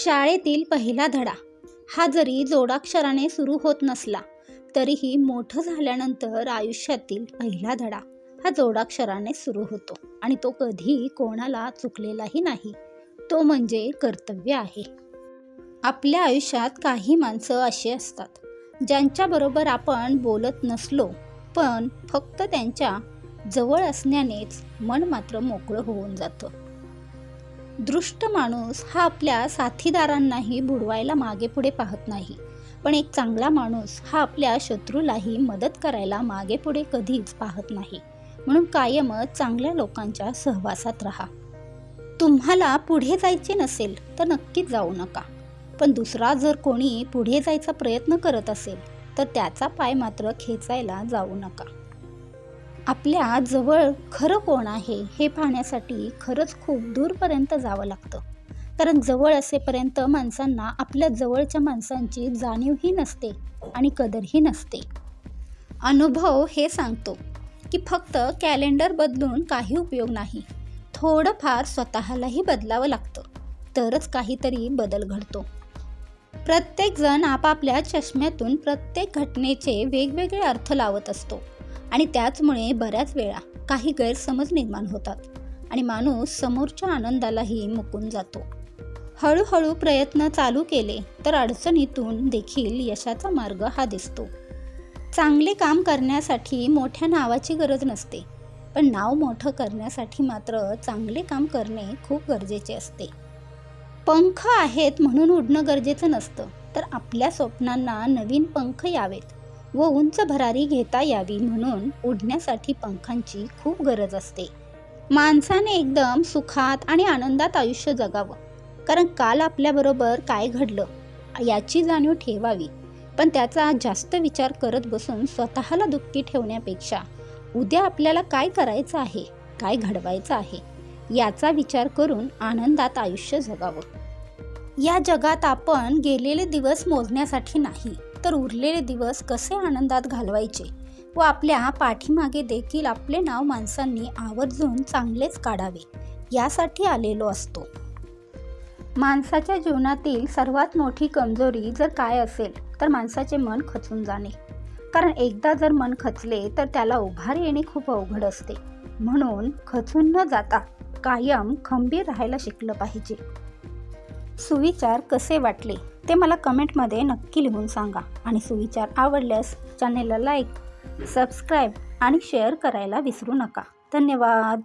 शाळेतील पहिला धडा. हा जरी जोडाक्षराने सुरू होत नसला तरीही मोठं झाल्यानंतर आयुष्यातील पहिला धडा हा जोडाक्षराने सुरू होतो आणि तो कधी कोणाला चुकलेलाही नाही. तो म्हणजे कर्तव्य आहे. आपल्या आयुष्यात काही माणसं अशी असतात ज्यांच्याबरोबर आपण बोलत नसलो पण फक्त त्यांच्या जवळ असण्यानेच मन मात्र मोकळं होऊन जातं. दृष्ट माणूस हा आपल्या साथीदारांनाही बुडवायला मागे पुढे पाहत नाही. पण एक चांगला माणूस हा आपल्या शत्रूलाही मदत करायला मागे पुढे कधीच पाहत नाही. म्हणून कायमच चांगल्या लोकांच्या सहवासात राहा. तुम्हाला पुढे जायचे नसेल तर नक्कीच जाऊ नका. पण दुसरा जर कोणी पुढे जायचा प्रयत्न करत असेल तर त्याचा पाय मात्र खेचायला जाऊ नका. आपल्या जवळ खरं कोण आहे हे पाहण्यासाठी खरंच खूप दूरपर्यंत जावं लागतं. कारण जवळ असेपर्यंत माणसांना आपल्या जवळच्या माणसांची जाणीवही नसते आणि कदरही नसते. अनुभव हे सांगतो की फक्त कॅलेंडर बदलून काही उपयोग नाही. थोडंफार स्वतःलाही बदलावं लागतं. तरच काहीतरी बदल घडतो. प्रत्येकजण आपापल्या चष्म्यातून प्रत्येक घटनेचे वेगवेगळे अर्थ लावत असतो. आणि त्याचमुळे बऱ्याच वेळा काही गैरसमज निर्माण होतात आणि माणूस समोरच्या आनंदालाही मुकून जातो. हळूहळू प्रयत्न चालू केले तर अडचणीतून देखील यशाचा मार्ग हा दिसतो. चांगले काम करण्यासाठी मोठ्या नावाची गरज नसते पण नाव मोठं करण्यासाठी मात्र चांगले काम करणे खूप गरजेचे असते. पंख आहेत म्हणून उडणं गरजेचं नसतं तर आपल्या स्वप्नांना नवीन पंख यावेत. व उंच भरारी घेता यावी म्हणून उडण्यासाठी पंखांची खूप गरज असते. माणसाने एकदम सुखात आणि आनंदात आयुष्य जगावं. कारण काल आपल्याबरोबर काय घडलं याची जाणीव ठेवावी. पण त्याचा जास्त विचार करत बसून स्वतःला दुःखी ठेवण्यापेक्षा उद्या आपल्याला काय करायचं आहे काय घडवायचं आहे याचा विचार करून आनंदात आयुष्य जगावं. या जगात आपण गेलेले दिवस मोजण्यासाठी नाही. तर उरलेले दिवस कसे आनंदात घालवायचे व आपल्या पाठीमागे देखील आपले नाव माणसांनी आवर्जून चांगलेच काढावे यासाठी आलेलो असतो. माणसाच्या जीवनातील सर्वात मोठी कमजोरी जर काय असेल तर माणसाचे मन खचून जाणे. कारण एकदा जर मन खचले तर त्याला उभार येणे खूप अवघड असते. म्हणून खचून न जाता कायम खंबीर राहायला शिकलं पाहिजे. सुविचार कसे वाटले? ते मला कमेंटमध्ये नक्की लिहून सांगा. आणि सुविचार आवडल्यास चॅनेलला लाईक सबस्क्राईब आणि शेअर करायला विसरू नका. धन्यवाद.